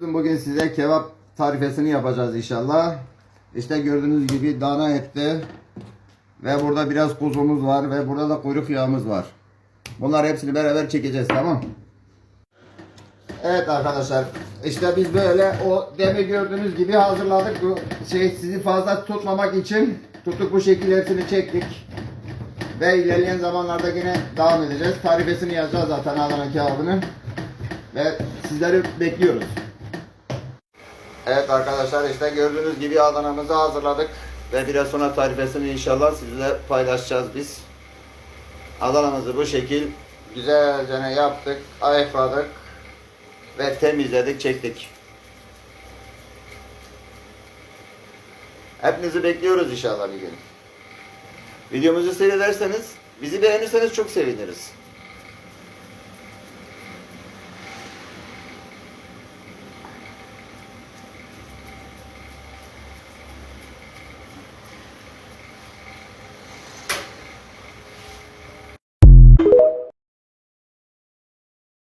Bugün size kebap tarifesini yapacağız inşallah. İşte gördüğünüz gibi dana etti. Ve burada biraz kuzumuz var ve burada da kuyruk yağımız var. Bunlar hepsini beraber çekeceğiz tamam Evet arkadaşlar işte biz böyle o demin gördüğünüz gibi hazırladık. Bu şey sizi fazla tutmamak için tuttuk bu şekilde hepsini çektik. Ve ilerleyen zamanlarda yine devam edeceğiz. Tarifesini yazacağız zaten Adana kebabını. Ve sizleri bekliyoruz. Evet arkadaşlar işte gördüğünüz gibi Adana'mızı hazırladık. Ve biraz sonra tarifesini inşallah sizinle paylaşacağız biz. Adana'mızı bu şekil güzelce yaptık, ayıkladık ve temizledik, çektik. Hepinizi bekliyoruz inşallah bir gün. Videomuzu seyrederseniz, bizi beğenirseniz çok seviniriz.